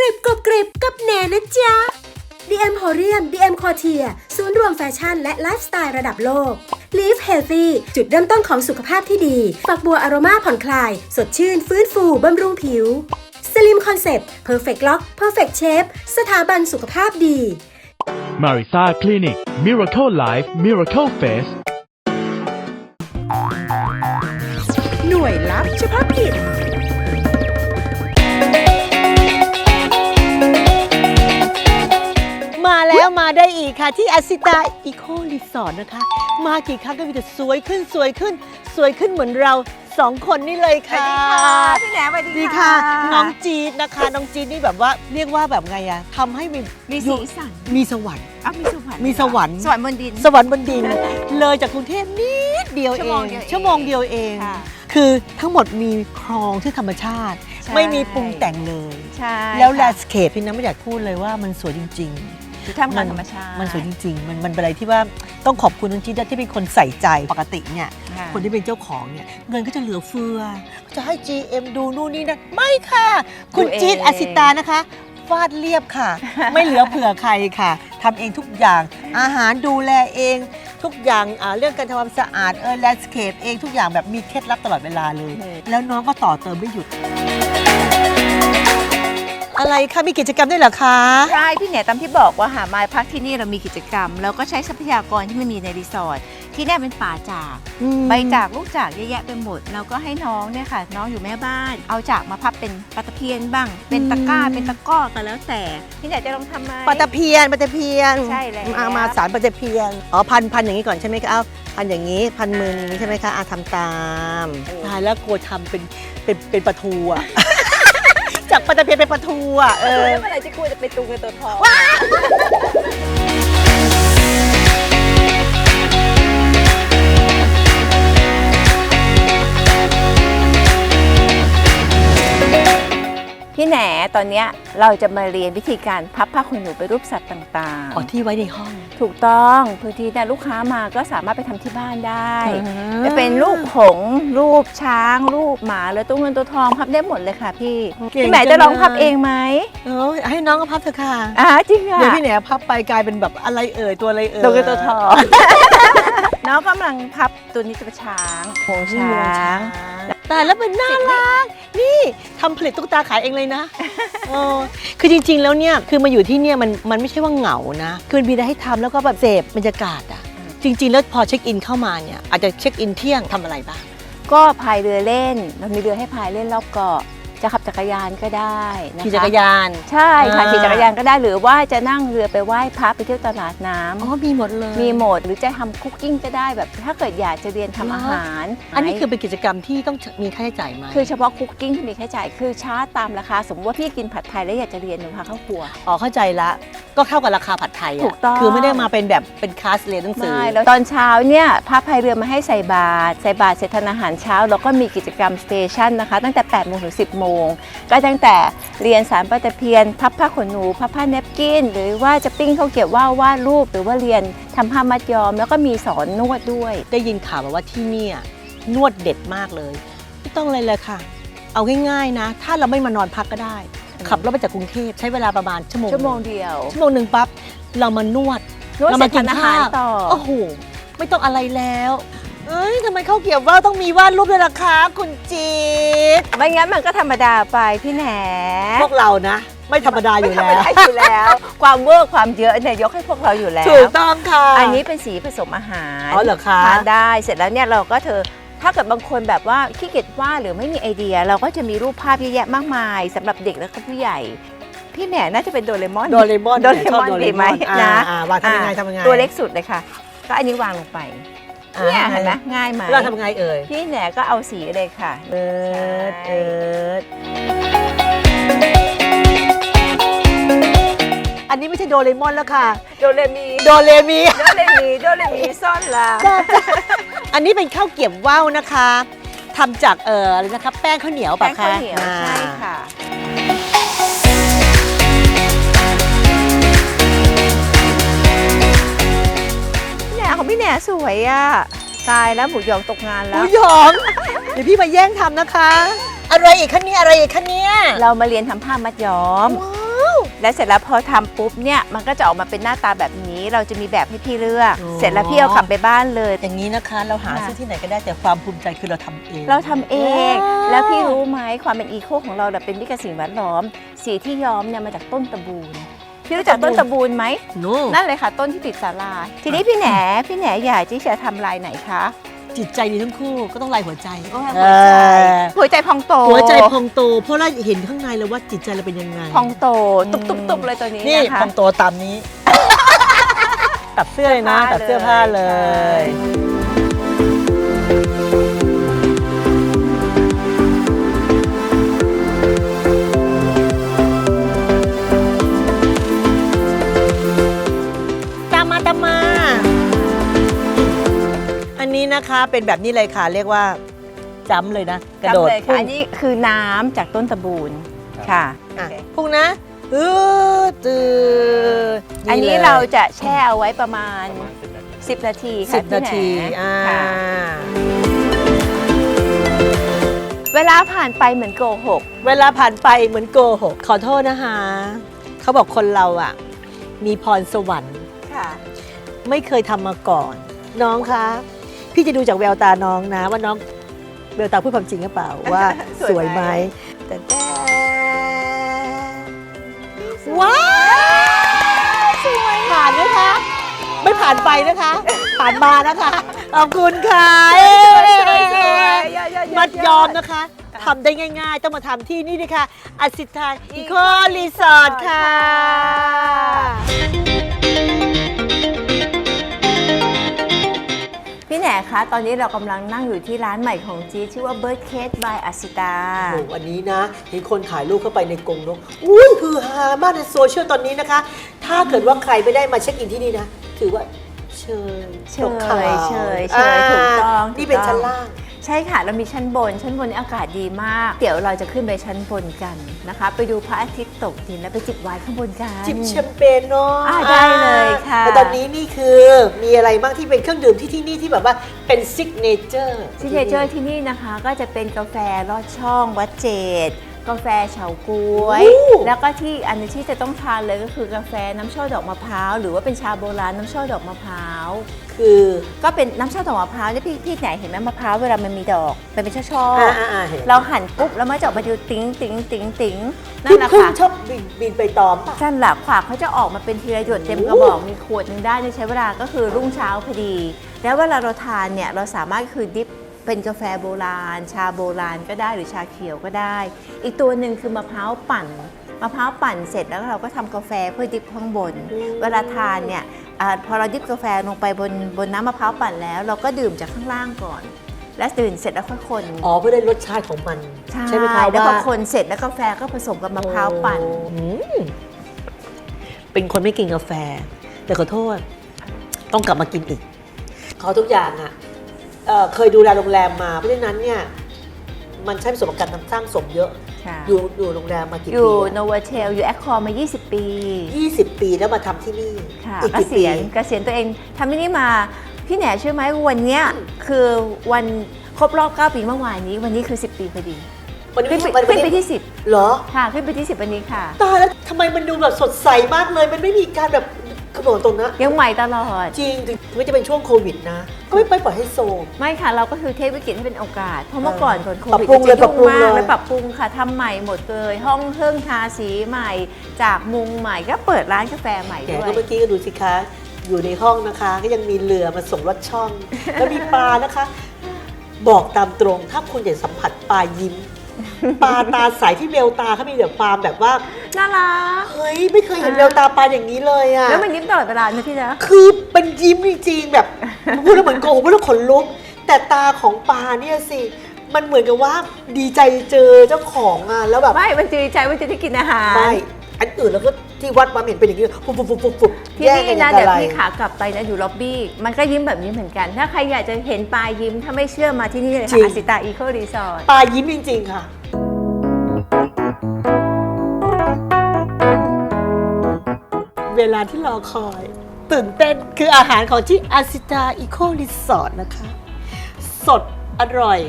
กริบกรบกริบกับแหนนะจ๊ะ DM h o r i u m DM c o r t i e r ศูนย์รวมแฟชั่นและไลฟ์สไตล์ระดับโลก Live Healthy จุดเริ่มต้นของสุขภาพที่ดี ฝักบัวอโรมาผ่อนคลาย สดชื่น ฟื้นฟูบำรุงผิว Slim Concept Perfect Lock Perfect Shape สถาบันสุขภาพดี Marisa Clinic Miracle Life Miracle Face หน่วยลับเฉพาะกิจ ค่ะ ที่อาซิตาอีโครีสอร์ทนะคะ มากี่ครั้งก็มีแต่สวยขึ้นสวยขึ้น สวยขึ้นเหมือนเราสองคนนี่เลยค่ะ พี่แหนสวัสดีดีค่ะ น้องจีดนะคะ น้องจีดนี่แบบว่าเรียกว่าแบบไงอะทำให้มีมีอยู่สีสันมีสวรรค์ อ้าวมีสวรรค์มีสวรรค์ สวรรค์บนดิน สวรรค์บนดิน เลยจากกรุงเทพนิดเดียวชั่เอวโมงง เดียวเองชั่วโมงเดียวเอง ค่ะคือทั้งหมดมีคลองที่ธรรมชาติ ใช่ ไม่มีปรุงแต่งเลย ใช่แล้วแลค่ะนด์สเคปพี่น้ำไม่อยากพูดเลยว่ามันสวยจริง ๆ อยู่ท่ามกลางธรรมชาติมันสวยจริงๆ มันมันเป็นอะไรที่ว่าต้องขอบคุณน้องจิ๊ดนะที่เป็นคนใส่ใจปกติเนี่ยค่ะคนที่เป็นเจ้าของเนี่ยเงินก็จะเหลือเฟือก็จะให้ GM ดูนู่นนี่นั่นไม่ค่ะ คุณดูเองจิ๊ดอาสิตานะคะฟาดเรียบค่ะ ไม่เหลือเผื่อใครค่ะทำเองทุกอย่างอาหารดูแลเองทุกอย่างอ่าเรื่องการทำความสะอาดเออแลนด์สเคปเองทุกอย่างแบบมีเคล็ดลับตลอดเวลาเลย แล้วน้องก็ต่อเติมไม่หยุด อะไรคะมีกิจกรรมด้วยเหรอคะ ใช่พี่แหนตามที่บอกว่าหามาพักที่นี่เรามีกิจกรรม แล้วก็ใช้ทรัพยากรที่มันมีในรีสอร์ทที่นี่เป็นป่าจากใบจากลูกจากเยอะแยะไปหมดเราก็ให้น้องเนี่ยค่ะ น้องอยู่แม่บ้าน เอาจากมาพับเป็นปลาตะเพียนบ้าง เป็นตะกร้าเป็นตะกร้อกันแล้วแต่พี่ไหนจะลองทำไหมปลาตะเพียนปลาตะเพียนใช่แล้วมามาสารปลาตะเพียนอ๋อพันพันอย่างนี้ก่อนใช่ไหมคะเอาพันอย่างนี้พันมืออย่างนี้ใช่ไหมคะอาทำตามตายแล้วกลัวทำเป็นเป็นเป็นปลาทูอะ จากปลาตะเพียนเป็นปลาทูอะเอเอออเมื่อไหร่จะกลัวจะไปตุงในตัวทอง พี่แหนตอนเนี้ยเราจะมาเรียนวิธีการพับผ้าขนหนูไปรูปสัตว์ต่างอ๋อที่ไว้ในห้อง ๆ ถูกต้องบางทีเนี่ยลูกค้ามาก็สามารถไปทำที่บ้านได้จะเป็นรูปหงส์รูปช้าง รูปหมาหรือตัวเงินตัวทองพับได้หมดเลยค่ะพี่เก่งพี่แหนจัจะงลองพับเลยเองไหมเออให้น้องก็พับเถอะค่ะอ่าจริงอะเดี๋ยวพี่แหนพับไปกลายเป็นแบบอะไรเอ่ยตัวอะไรเอ่ย ตัวเงินตัวทอง น้องกำลังพับตัวนี้จะเป็นช้างโหนี่ช้าง แต่แล้วมันน่ารัก นี่ทำผลิตตุ๊กตาขายเองเลยนะเออคือจริง ๆ แล้วเนี่ย คือมาอยู่ที่เนี่ยมันมันไม่ใช่ว่าเหงานะ คือมันมีอะไรให้ทำแล้วก็แบบเสพบรรยากาศอะ จริง ๆ แล้วพอเช็คอินเข้ามาเนี่ยอาจจะเช็คอินเที่ยงทำอะไรบ้าง ก็พายเรือเล่น เรามีเรือให้พายเล่นรอบเกาะ จะขับจักรยานก็ได้นะคะขี่จักรยาน ใช่ค่ะอ่า ขี่จักรยานก็ได้หรือว่าจะนั่งเรือไปไหว้พระไปเที่ยวตลาดน้ำอ๋อมีหมดเลยมีหมดหรือจะทำคุกกิ้งก็ได้แบบ ถ้าเกิดอยากจะเรียนทำอาหารอันนี้คือเป็นกิจกรรมที่ต้องมีค่าใช้จ่ายไหมคือเฉพาะคุกกิ้งที่มีค่าใช้จ่ายคือชาร์จตามราคาสมมติว่าพี่กินผัดไทยแล้วอยากจะเรียนหนูพาเข้าครัว อ๋อเข้าใจละ ก็เข้ากับราคาผัดไทยะถูกต้อง คือไม่ได้มาเป็นแบบเป็นคลาสเรียนหนังสือไม่แล้วตอนเช้าเนี่ยพระพายเรือมาให้ใส่บาตรใส่บาตรเสร็จทานอาหารเช้าแล้วก็มีกิจกรรมสเตชันนะคะ ตั้งแต่8โมงถึง 10 โมง ก็ตั้งแต่เรียนสารปาตะเพียน พับผ้าขนหนูพับผ้าเนปกิน หรือว่าจะปิ้งข้าวเกรี๊ยวว่าววาดรูป หรือว่าเรียนทำผ้ามัดย้อม แล้วก็มีสอนนวดด้วย ได้ยินข่าวมาว่าที่เนี่ยนวดเด็ดมากเลย ไม่ต้องอะไรเลยค่ะ เอาง่ายๆนะ ถ้าเราไม่มานอนพักก็ได้ ขับรถไปจากกรุงเทพใช้เวลาประมาณชั่วโมงชั่วโมงเดียว ชั่วโมงหนึ่งปั๊บเรามานวดนวดเราเสร็มาจกิทานนอาหารต่อโอ้โหไม่ต้องอะไรแล้วเอ้ยทำไมข้าวเกรียบว่าวต้องมีวาดรูปด้วยล่ะคะคุณจี๊ดไม่งั้นมันก็ธรรมดาไปพี่แหนพวกเรานะ ไม่ธรรมดาอยู่ไม่แล้วธรรมดาอยู่แล้ว ความเวอร์ความเยอะเนี่ยยกให้พวกเราอยู่แล้วถูกต้องค่ะ อันนี้เป็นสีผสมอาหารอ๋อเหรอคะทานได้เสร็จแล้วเนี่ยเราก็เธอ ถ้าเกิดบางคนแบบว่าขี้เกียจวาดหรือไม่มีไอเดีย เราก็จะมีรูปภาพเยอะแยะมากมายสำหรับเด็กและก็ผู้ใหญ่ พี่แหม่น่าจะเป็นโดเรมอนโดเรมอนโดเรมอนชบดีไหมอ่านะอ่าวางทำยังไงอ่าทำยังไงตัวเล็กสุดเลยค่ะ ก็อันนี้วางลงไปอ่าเนี่ยเห็นไหมง่ายไหมเราทำยังไงเอ่ยพี่แหน่ก็เอาสีเลยค่ะ เอิร์ดใช่เอิร์ด อันนี้ไม่ใช่โดเรมอนแล้วค่ะ โดเรมีโดเรมี โดเรมีโดเรมีซ่อนลาอันนี้เป็นข้าวเกรียบว่าวนะคะทำจากเอ่ออะไรนะคะแป้งข้าวเหนียวแป้ปะงคะข้าวเหนียวอ่าใช่ค่ะ พี่แหน่ของพี่แหน่สวยอะ ตายแล้วหมูหยองตกงานหแล้มูวหยอง เดี๋ยวพี่มาแย่งทำนะคะ อะไรอีกคะเนี่ยอะไรอีกคะเนี่ยเรามาเรียนทำผ้ามัดย้อม ว้า และเสร็จแล้วพอทำปุ๊บเนี่ยมันก็จะออกมาเป็นหน้าตาแบบนี้ เราจะมีแบบให้พี่เลือกอ๋อเสร็จแล้วพี่เอากลับไปบ้านเลย อย่างนี้นะคะ เราหาค่ะซื้อที่ไหนก็ได้แต่ความภูมิใจคือเราทำเอง เราทำเอง แล้วพี่รู้ไหมความเป็นอีโคของเราเนี่ยเป็นมิตรกับสิ่งแวดล้อม สีที่ย้อมเนี่ยมาจากต้นตะบูนพี่รู้จักต้นตะบูนไหมโน่นั่นเลยค่ะ ต้นที่ติดสาลา ทีนี้พี่แหนพี่แหนอยากที่จะทำลายไหนคะ จิตใจดีทั้งคู่ก็ต้องลายหัวใจหัวใจหัวใจพองโตหัวใจพองโต เพราะเราเห็นข้างในเลยว่าจิตใจเราเป็นยังไง พองโต ตุบตุบตุบเลยตัวนี้นี่นะคะพองโตตามนี้ ตัดเสื้อเลยนะ ตัดเสื้อผ้าเลยต นนี้นะคะเป็นแบบนี้เลยค่ะ เรียกว่าจ้ำเลยนะ กระโดดจำเลยค่ะอันนี้คือน้ำจากต้นตะบูนค่ะ อะพุ่งนะอือตืออันนี้ลยเราจะแช่เอาไว้ประมาณ10 นาทีค่ะสิบนาทีพี่แหอ่า ค่ะเวลาผ่านไปเหมือนโกหก เวลาผ่านไปเหมือนโกหกขอโทษนะคะ เขาบอกคนเราอะมีพรสวรรค์ ค่ะ ไม่เคยทำมาก่อน น้องคะ พี่จะดูจากแววตาน้องนะ ว่าน้องแววตาพูดความจริงหรือเปล่าว่าสสววยยไหไหมม แต่แต่ว้าวสวยผ่านไหมคะ ไม่ผ่านไปนะคะ ผ่านมานะคะขอบคุณค่ะมัดยอมนะคะทำได้ง่ายๆ ต้องมาทำที่นี่เลยค่ะอสิทธาอีโครีสอร์ทค่ะ ตอนนี้เรากำลังนั่งอยู่ที่ร้านใหม่ของจีดชื่อว่า Bird Cage by Asita โอ้วันนี้นะเห็นคนถ่ายรูปเข้าไปในกรงนกอุ้ยคือฮามากในโซเชียลตอนนี้นะคะ ถ้าเกิดว่าใครไม่ได้มาเช็คอินที่นี่นะ ถือว่าเชยเชตกข่าวยเชยเชยถูกต้อง นี่เป็นถูกต้องชั้นล่าง ใช่ค่ะเรามีชั้นบน ชั้นบนนี่อากาศดีมาก เดี๋ยวเราจะขึ้นไปชั้นบนกันนะคะ ไปดูพระอาทิตย์ตกดินแล้วไปจิบไวน์ข้างบนกัน จิบแชมเปญเนาะอ่าได้เลยค่ะแต่ตอนนี้นี่คือมีอะไรบ้างที่เป็นเครื่องดื่มที่ที่นี่ที่แบบว่าเป็นซิกเนเจอร์ซิกเนเจอร์ที่นี่นะคะ ก็จะเป็นกาแฟลอดช่องวัดเจดกาแฟเฉาก๊วย แล้วก็ที่อันนี้ที่จะต้องทานเลยก็คือกาแฟน้ำช่อดอกมะพร้าว หรือว่าเป็นชาโบราณน้ำช่อดอกมะพร้าว คือก็เป็นน้ำช่อดอกมะพร้าวเนี่ยพี่พี่ไหนเห็นไหมมะพร้าวเวลามันมีดอกมันเป็นช่อช่อๆอ่าอ่าอ่าเห็นเราหั่นปุ๊บแล้วมันจะออกมาดูติ๊งติ๊งติ๊งติ๊งนั่พี่นแหละพึ่งค่ะชอบบินบินไปตอมป่ะ นั่นแหละขวากเขาจะออกมาเป็นทีละหยดเต็มกระบอกมีขวดหนึงได้เนี่ยใช้เวลาก็คือรุ่งเช้าพอดี แล้วเวลาเราทานเนี่ยเราสามารถคือดิฟเป็นกาแฟโบราณ ชาโบราณก็ได้หรือชาเขียวก็ได้ อีกตัวหนึ่งคือมะพร้าวปั่นมะพร้าวปั่นเสร็จแล้วเราก็ทำกาแฟเพื่อดิฟข้างบน เวลาทานเนี่ยอา พอเราดิฟกาแฟลงไปบนบนน้ำมะพร้าวปั่นแล้ว เราก็ดื่มจากข้างล่างก่อน และดื่มเสร็จแล้วค่อยคนอ๋อเพื่อได้รสชาติของมันใช่ไหมคะแล้วพอว่าคนเสร็จแล้วกาแฟก็ผสมกับมะพร้าวปั่นอืมเป็นคนไม่กินกาแฟ แต่ขอโทษ ต้องกลับมากินอีกเขาทุกอย่างอะเอ่อเคยดูแลโรงแรมมาเพราะฉะนั้นเนี่ยมันใช้ประสบการณ์สร้างสมเยอะค่ะอยู่อยู่โรงแรมมากี่อปียู่อะโนวาเทลอยู่แอคคอร์มา 20 ปี 20 ปีแล้วมาทำที่นี่ ค่ะอีกเกกี่ษีปียณเกษียณตัวเองทำที่นี่มา พี่แหนเชื่อไหมวันเนี้ยคือวันครบรอบ 9 ปีเมื่อวานนี้ วันนี้คือ 10 ปีพอดีวันนี้ขึ้นไปวันขึ้นนี้ไปที่เหรอ10ค่ะขึ้นไปที่ 10 วันนี้ค่ะ ตายแล้วทำไมมันดูแบบสดใสมากเลย มันไม่มีการแบบ ขบวนตรงนะยังใหม่ตลอด จริงถึงแม้จะเป็นช่วงโควิดนะ ก็ไม่ไปปล่อยให้โซม ไม่ค่ะ เราก็คือเทควิกฤตให้เป็นโอกาส เพราะเมื่อก่อนก่อนโคปรับวิดปรุงเลยจะยุ่ปรับปรุงมากเลย แล้วปรับปรุงค่ะทำใหม่หมดเลย ห้องเครื่องทาสีใหม่ จากมุงใหม่ก็เปิดร้านกาแฟใหม่แกด้วย ก็เมื่อกี้ก็ดูสิคะ อยู่ในห้องนะคะ ก็ยังมีเรือมาส่งรถช่อง แล้วมีปลานะคะ บอกตามตรงถ้าคุณอยากสัมผัสปลายิ้ม ปลาตาใสที่เบลตาเขามีแบบความแบบว่า น่ารัก เฮ้ย ไม่เคยเห็นเบลตาปลาอย่างนี้เลยอะแล้วมันยิ้มตลอดเวลานะพี่นะ คือเป็นยิ้มจริงๆแบบพูดแล้วเหมือนโกหกพูดแล้วขนลุก แต่ตาของปลาเนี่ยสิมันเหมือนกับว่าดีใจเจอเจ้าของอะแล้วแบบไม่ มันจะดีใจว่าจะได้กินอาหาร ไม่ อันอื่นแล้วก็ ที่วัดมาเห็นเป็นอย่างนี้ปุ๊บปุ๊บปุ๊บปุ๊บปุ๊บที่แย่งกันี่นอนะย่างเดี๋ยวไรพี่ขากลับไปนะอยู่ล็อบบี้ มันก็ยิ้มแบบนี้เหมือนกัน ถ้าใครอยากจะเห็นปลายยิ้ม ถ้าไม่เชื่อมาที่นี่เลยจริค่ะงอาสิตาอีโครีสอร์ทปลายิ้มจริง ๆ ค่ะ เวลาที่รอคอย ตื่นเต้นคืออาหารของที่อาซิตาอีโครีสอร์ทนะคะ สดอร่อย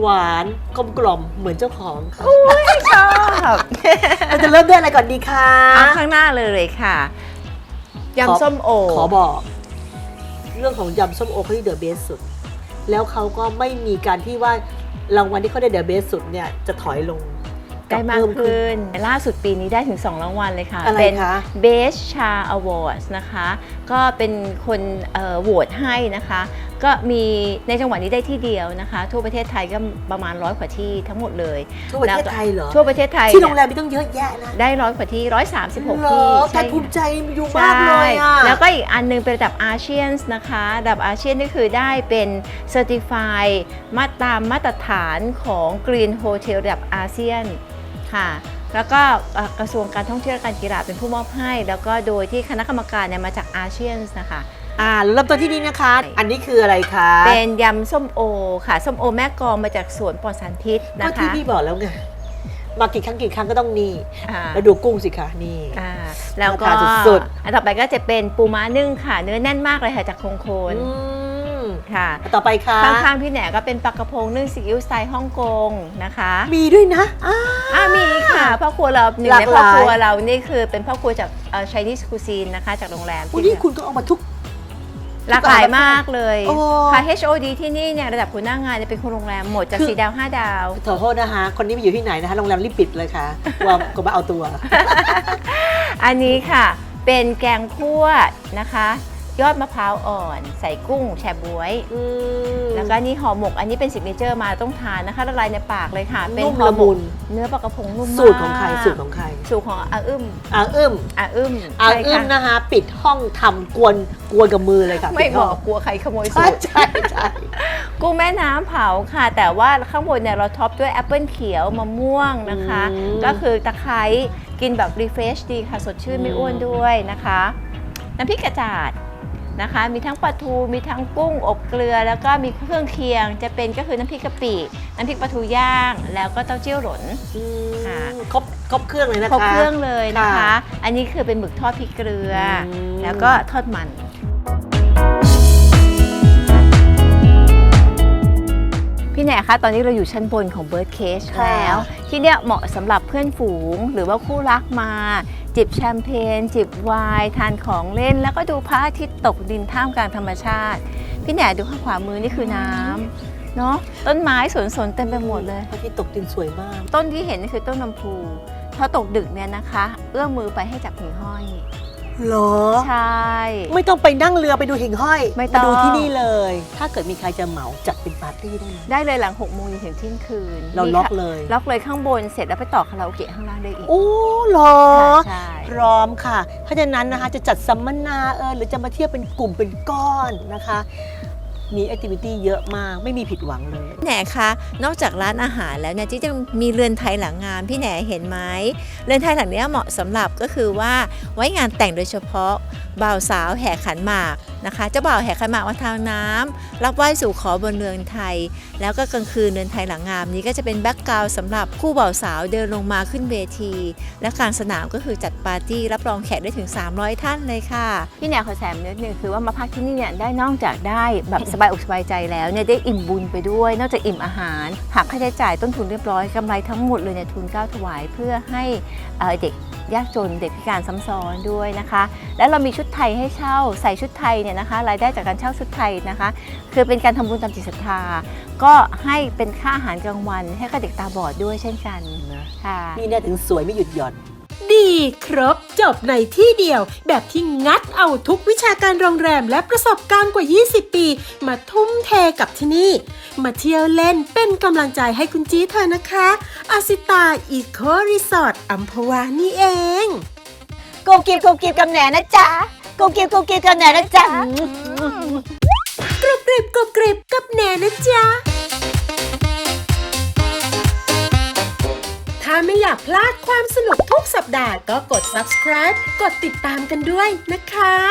หวานกลมกล่อมเหมือนเจ้าของค่ะชอบเราจะเริ่มด้วยอะไรก่อนดีคะเอาข้างหน้าเลยค่ะยำส้มโอขอบอก เรื่องของยำส้มโอเขาที่เดอะเบสสุด แล้วเขาก็ไม่มีการที่ว่ารางวัลที่เขาได้เดอะเบสสุดเนี่ยจะถอยลงได้มากเพิ่มขึ้น ล่าสุดปีนี้ได้ถึง 2 รางวัลเลยค่ะอะไรเป็นคะ Best Cha Awards นะคะ ก็เป็นคนเอ่อโหวตให้นะคะ ก็มีในจังหวัดนี้ได้ที่เดียวนะคะ ทั่วประเทศไทยก็ประมาณร้อยกว่าที่ทั้งหมดเลยทั่วประเทศไทยเหรอทั่วประเทศไทยที่โรงแรเนี่ยมมีต้องเยอะแยะนะได้ร้อยกว่าที่ร้อยสามสิบหกเหรที่อแกใช่ภูมิค่ะใจอยู่มากเลยอะแล้วก็อีกอันหนึงเป็นระดับอาเซียนนะคะระดับอาเซียนนี่คือได้เป็น Certified มาตามมาตรฐานของ Green Hotel ระดับอาเซียนค่ะแล้วก็เอ่อกระทรวงการท่องเที่ยวและการกีฬาเป็นผู้มอบให้ แล้วก็โดยที่คณะกรรมการเนี่ยมาจากอาเซียนนะคะ อ่าเริ่มต้นที่นี่นะคะ อันนี้คืออะไรคะเป็นยำส้มโอค่ะ ส้มโอแม่กลองมาจากสวนปลอดสารพิษก็นะที่คะ พี่บอกแล้วไงมากี่ครั้งกี่ครั้งก็ต้องนี่อ่า แล้วดูกุ้งสิคะนี่ อ่าแล้วก็ราคาสุด อันต่อไปก็จะเป็นปูม้านึ่งค่ะ เนื้อแน่นมากเลยค่ะจากโคงโคนอืมค่ะ ต่อไปค่ะข้างๆพี่แหนก็เป็นปลากระพงนึ่งซีอิ๊วสไตล์ฮ่องกงนะคะมีด้วยนะอ่า อ่ามีค่ะพ่อครัวเราหนึ่งหลากในหลายพ่อครัวเรานี่คือเป็นพ่อครัวจากเอ่อ Chinese cuisine นะคะจากโรงแรมวันที่นี้คุณก็เอามาทุก หลากหลายมากเลยโอ้ ค่ะ HOD ที่นี่เนี่ยระดับหัวหน้างานเนี่ยเป็นคนโรงแรมหมดจากคือ สีดาว 5 ดาว ขอโทษนะคะ คนนี้ไปอยู่ที่ไหนนะคะ โรงแรมรีบปิดเลยค่ะว่าก็มาเอาตัว อันนี้ค่ะ เป็นแกงคั่วนะคะ ยอดมะพร้าวอ่อน ใส่กุ้งแชบวย อืม แล้วก็นี่ห่อหมก อันนี้เป็นสิกเนเจอร์มาต้องทานนะคะละลายในปากเลยค่ะ เป็นนุ่มห่อละหมมุกน เนื้อปลากระพงนุ่มมากสูตรของใครสูตรของใครสูตรของอาอึ้มอาอึ้มอาอึ้มอาใช่อึ้มค่ะนะคะ ปิดห้องทำกวนกวนกับมือเลยค่ะไม่ปิดบห้องกกลัวใครขโมยสูใช่ตร ใช่ใช่กุ้งแม่น้ำเผาค่ะ แต่ว่าข้างบนเนี่ยเราท็อปด้วยแอปเปิลเขียวมะม่วงนะคะ ก็คือตะไคร้กินแบบรีเฟรชดีค่ะ สดชื่นไม่อ้วนด้วยนะคะ น้ำพริกกระจาด นะคะ มีทั้งปลาทู มีทั้งกุ้งอบเกลือ แล้วก็มีเครื่องเคียง จะเป็นก็คือน้ำพริกกะปิน้ำพริกปลาทูย่าง แล้วก็เต้าเจี้ยวหลน อืมค่ะ ครบครบเครื่องเลยนะคะ ครบเครื่องเลยนะคะ ค่ะอันนี้คือเป็นหมึกทอดพริกเกลืออม แล้วก็ทอดมัน พี่แหนคะตอนนี้เราอยู่ชั้นบนของ Bird Cage ค่ะ แล้ว ที่เนี่ยเหมาะสำหรับเพื่อนฝูงหรือว่าคู่รักมา จิบแชมเปญจิบไวน์ทานของเล่น แล้วก็ดูพระอาทิตย์ตกดินท่ามกลางธรรมชาติ พี่แหนดูข้างขวามือนี่คือน้ำเนาะต้นไม้สวนสนเต็มไปหมดเลย พระอาทิตย์ตกดินสวยมาก ต้นที่เห็นนี่คือต้นลำพูพอตกดึกเนี่ยนะคะ เอื้อมมือไปให้จับหิ่งห้อย เหรอ ใช่ ไม่ต้องไปนั่งเรือไปดูหิ่งห้อยไม่ต้องาดูที่นี่เลย ถ้าเกิดมีใครจะเหมาจัดเป็นปาร์ตี้ได้ไหมได้เลยหลัง6กโมงจนถึงเที่ยงคืนเรานี่ล็อกค่ะเลย ล็อกเลยข้างบนเสร็จแล้วไปต่อคาราโอเกะข้างล่างได้อีกโอ้เหรอค่ะใช่พร้อมค่ะ ถ้าฉะนั้นนะคะจะจัดสัมมนาเออหรือจะมาเที่ยวเป็นกลุ่มเป็นก้อนนะคะ มีแอคทิวิตี้เยอะมากไม่มีผิดหวังเลยแหนคะนอกจากร้านอาหารแล้วเนี่ยที่จะมีเรือนไทยหลังงานพี่แหนเห็นไหมเรือนไทยหลังเนี้ยเหมาะสำหรับก็คือว่าไว้งานแต่งโดยเฉพาะบ่าวสาวแห่ขันหมากนะคะเจ้าบ่าวแห่ขันหมากมาทางน้ำรับไหว้สู่ขอบนเรือนไทย แล้วก็กลางคืนเรือนไทยหลังงามนี้ก็จะเป็นแบ็กกราวด์สำหรับคู่บ่าวสาวเดินลงมาขึ้นเวที และกลางสนามก็คือจัดปาร์ตี้รับรองแขกได้ถึง 300 ท่านเลยค่ะ พี่แนวขอแสมนิดนึงคือว่ามาพักที่นี่เนี่ยได้นอกจากได้แบบสบายอกสบายใจแล้วเนี่ยได้อิ่มบุญไปด้วย นอกจากอิ่มอาหารหักค่าใช้จ่ายต้นทุนเรียบร้อยกำไรทั้งหมดเลยเนี่ยทุนเกล้าถวายเพื่อให้เด็ก ยากจนเด็กพิการซ้ำซ้อนด้วยนะคะ แล้วเรามีชุดไทยให้เช่าใส่ชุดไทยเนี่ยนะคะ รายได้จากการเช่าชุดไทยนะคะ คือเป็นการทำบุญตามจิตศรัทธา ก็ให้เป็นค่าอาหารกลางวันให้กับเด็กตาบอดด้วยเช่นกันค่ะนี่เนี่ยถึงสวยไม่หยุดหย่อน ดีครบจบในที่เดียว แบบที่งัดเอาทุกวิชาการโรงแรมและประสบการณ์กว่า 20 ปี มาทุ่มเทกับที่นี่ มาเที่ยวเล่นเป็นกำลังใจให้คุณจี้เธอนะคะอาสิตาอีโครีสอร์ทอัมพวานี่เองกูกิบกูกิบกับแหนนะจ๊ะกูกิบกูกิบกับแหนนะจ๊ะกรุบกริบกรุบกริบกับแหนนะจ๊ะ ถ้าไม่อยากพลาดความสนุกทุกสัปดาห์ก็กด subscribe กดติดตามกันด้วยนะคะ